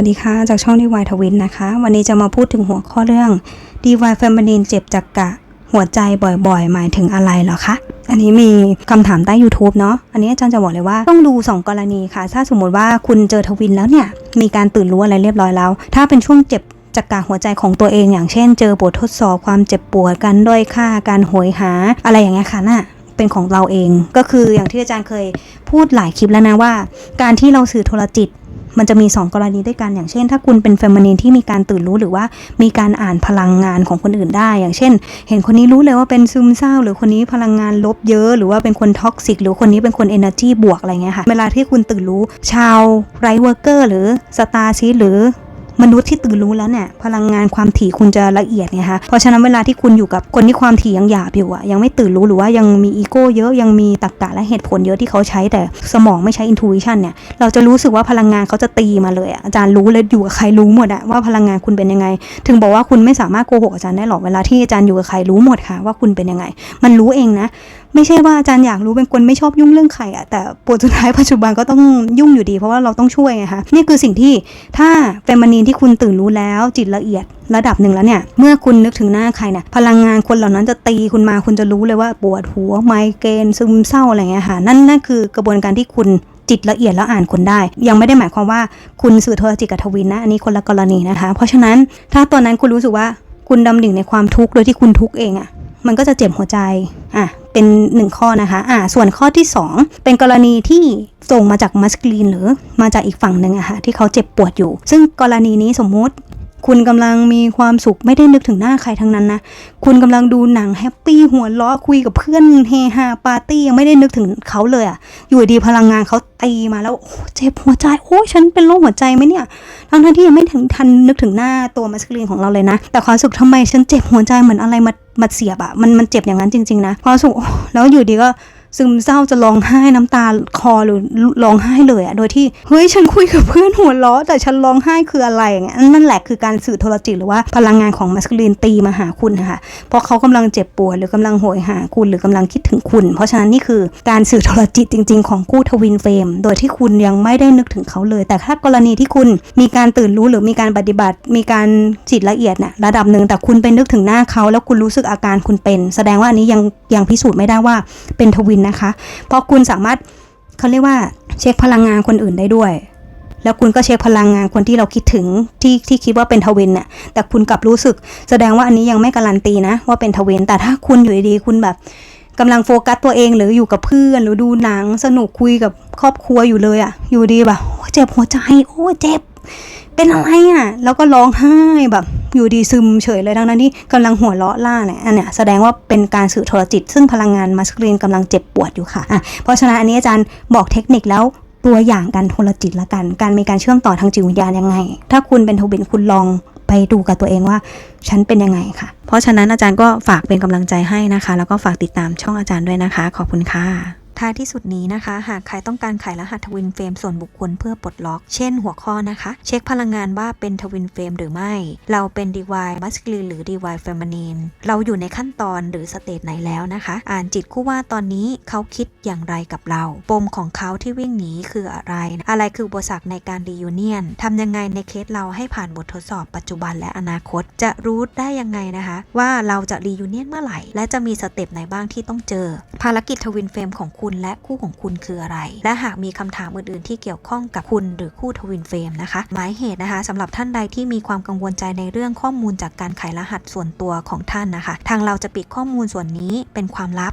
วัสดีค่ะ จากช่อง DY ทวินนะคะ วันนี้จะมาพูดถึงหัวข้อเรื่อง DY Feminine เจ็บจากกะ หัวใจบ่อยๆ หมายถึงอะไรเหรอคะ อันนี้มีคำถามใต้ YouTube เนาะ อันนี้อาจารย์จะบอกเลยว่าต้องดู 2 กรณีค่ะ ถ้าสมมติว่าคุณเจอทวินแล้วเนี่ย มีการตื่นรู้อะไรเรียบร้อยแล้ว ถ้าเป็นช่วงเจ็บจากกะหัวใจของตัวเอง อย่างเช่น เจอบททดสอบความเจ็บปวดการด้อยค่าการโหยหา อะไรอย่างเงี้ยค่ะน่ะเป็นของเราเอง ก็คืออย่างที่อาจารย์เคยพูดหลายคลิปแล้วนะว่า การที่เราสื่อโทรจิต มันจะมี 2 กรณีด้วยกันอย่างเช่น ถ้าคุณเป็นเฟมินีนที่มีการตื่นรู้หรือว่ามีการอ่านพลังงานของคนอื่นได้ อย่างเช่น เห็นคนนี้รู้เลยว่าเป็นซึมเศร้า หรือคนนี้พลังงานลบเยอะ หรือว่าเป็นคนท็อกซิกหรือคนนี้เป็นคนเอเนอร์จีบวกอะไรเงี้ยค่ะเวลาที่คุณตื่นรู้ชาวไรเวอร์เกอร์หรือสตาร์ซีหรือ มนุษย์ที่ตื่นรู้แล้วเนี่ยพลังงานความถี่คุณจะละเอียดไงคะเพราะฉะนั้นเวลาที่คุณอยู่กับคนที่ความถี่ยังหยาบอยู่อะยังไม่ตื่นรู้หรือว่ายังมีอีโก้เยอะยังมีตรรกะและเหตุผลเยอะที่เขาใช้แต่สมองไม่ใช้อินทูวิชันเนี่ยเราจะรู้สึกว่าพลังงานเขาจะตีมาเลยอะอาจารย์รู้เลยอยู่กับใครรู้หมดอะว่าพลังงานคุณเป็นยังไง ถึงบอกว่าคุณไม่สามารถโกหกอาจารย์ได้หรอกเวลาที่อาจารย์อยู่กับใครรู้หมดค่ะว่าคุณเป็นยังไง มันรู้เองนะไม่ใช่ว่าอาจารย์อยากรู้เป็นคนไม่ชอบยุ่งเรื่องใครอะแต่ปวดสุดท้ายปัจจุบันก็ต้องยุ่งอยู่ดี เพราะว่าเราต้องช่วยไงคะนี่คือสิ่งที่ถ้าเฟมินีนที่คุณตื่นรู้แล้วจิตละเอียดระดับหนึ่งแล้วเนี่ย เมื่อคุณนึกถึงหน้าใครเนี่ยพลังงานคนเหล่านั้นจะตีคุณมาคุณจะรู้เลยว่าปวดหัวไมเกรนซึมเศร้าอะไรเงี้ยค่ะนั่นนั่นคือกระบวนการที่คุณจิตละเอียดแล้วอ่านคนได้ ยังไม่ได้หมายความว่าคุณสื่อโทรจิตกับทวินนะอันนี้คนละกรณีนะคะ เพราะฉะนั้นถ้าตอนนั้นคุณรู้สึกว่าคุณดำดิ่งในความทุกข์โดยที่คุณทุกข์เองอะมันก็จะเจ็บหัวใจ อะ เป็นหนึ่งข้อนะคะอ่าส่วนข้อที่ 2 เป็นกรณีที่ส่งมาจากมัสกลีนหรือมาจากอีกฝั่งหนึ่งอะค่ะที่เขาเจ็บปวดอยู่ ซึ่งกรณีนี้สมมุติ คุณกำลังมีความสุขไม่ได้นึกถึงหน้าใครทั้งนั้นนะ คุณกำลังดูหนังแฮปปี้หัวเราะคุยกับเพื่อนเฮฮาปาร์ตี้ยังไม่ได้นึกถึงเขาเลยอะอยู่ดีพลังงานเขาตีมาแล้วเจ็บหัวใจโอ้ฉันเป็นโรคหัวใจไหมเนี่ย ทั้งทั้งที่ยังไม่ถึงทันนึกถึงหน้าตัวมัสกลีนของเราเลยนะ แต่ความสุขทำไมฉันเจ็บหัวใจเหมือนอะไรมามาเสียบอะมันมันเจ็บอย่างนั้นจริง ๆ นะความสุขแล้วอยู่ดีก็ ซึมเศร้าจะร้องไห้น้ำตาคอหรือร้องไห้เลยอะโดยที่เฮ้ยฉันคุยกับเพื่อนหัวเราะแต่ฉันร้องไห้คืออะไรอย่างเงี้ยนั่นแหละคือการสื่อโทรจิตหรือว่าพลังงานของมัสกลีนตีมาหาคุณนะคะเพราะเขากำลังเจ็บปวดหรือกำลังโหยหาคุณหรือกำลังคิดถึงคุณ เพราะฉะนั้นนี่คือการสื่อโทรจิตจริง ๆของคู่ทวินเฟรมโดยที่คุณยังไม่ได้นึกถึงเขาเลย แต่ถ้ากรณีที่คุณมีการตื่นรู้หรือมีการปฏิบัติ มีการจิตละเอียดน่ะระดับหนึ่งแต่คุณไปนึกถึงหน้าเขา แล้วคุณรู้สึกอาการคุณเป็น แสดงว่าอันนี้ยังยังพิสูจน์ไม่ได้ว่าเป็นทวินนะคะ เพราะคุณสามารถเขาเรียกว่าเช็คพลังงานคนอื่นได้ด้วย แล้วคุณก็เช็คพลังงานคนที่เราคิดถึงที่ที่คิดว่าเป็นทวินน่ะแต่คุณกลับรู้สึก แสดงว่าอันนี้ยังไม่การันตีนะ ว่าเป็นทวินแต่ถ้าคุณอยู่ดีๆคุณแบบกำลังโฟกัสตัวเองหรืออยู่กับเพื่อน หรือดูหนังสนุกคุยกับครอบครัวอยู่เลยอะอยู่ดีแบบเจ็บหัวใจโอ้เจ็บ เป็นอะไรอะแล้วก็ร้องไห้แบบ อยู่ดีซึมเฉยเลยทั้งนั้นที่กำลังหัวเราะล่าเนี่ยอันเนี้ยแสดงว่าเป็นการสื่อโทรจิต ซึ่งพลังงานมัสกรีนกำลังเจ็บปวดอยู่ค่ะอะ เพราะฉะนั้นอันนี้อาจารย์บอกเทคนิคแล้วตัวอย่างการโทรจิตละกัน การมีการเชื่อมต่อทางจิตวิญญาณยังไง ถ้าคุณเป็นทวินคุณลองไปดูกับตัวเองว่าฉันเป็นยังไงค่ะ เพราะฉะนั้นอาจารย์ก็ฝากเป็นกำลังใจให้นะคะ แล้วก็ฝากติดตามช่องอาจารย์ด้วยนะคะ ขอบคุณค่ะ ท้ายที่สุดนี้นะคะ หากใครต้องการไขรหัสทวินเฟรมส่วนบุคคลเพื่อปลดล็อก เช่นหัวข้อนะคะ เช็คพลังงานว่าเป็นทวินเฟรมหรือไม่ เราเป็น DY masculine หรือ DY feminine เราอยู่ในขั้นตอนหรือสเตจไหนแล้วนะคะ อ่านจิตคู่ว่าตอนนี้เขาคิดอย่างไรกับเรา ปมของเขาที่วิ่งหนีคืออะไร อะไรคืออุปสรรคในการรียูเนียนทำยังไงในเคสเราให้ผ่านบททดสอบปัจจุบันและอนาคต จะรู้ได้ยังไงนะคะ ว่าเราจะรียูเนียนเมื่อไหร่ และจะมีสเต็ปไหนบ้างที่ต้องเจอ ภารกิจทวินเฟรมของคุณและคู่ของคุณคืออะไร และหากมีคำถามอื่นๆ ที่เกี่ยวข้องกับคุณหรือคู่ทวินเฟรมนะคะ หมายเหตุนะคะสำหรับท่านใดที่มีความกังวลใจในเรื่องข้อมูลจากการไขรหัสส่วนตัวของท่านนะคะ ทางเราจะปิดข้อมูลส่วนนี้เป็นความลับ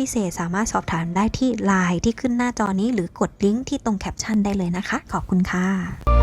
พิเศษสามารถสอบถามได้ที่ไลน์ที่ขึ้นหน้าจอนี้ หรือกดลิงก์ที่ตรงแคปชั่นได้เลยนะคะ ขอบคุณค่ะ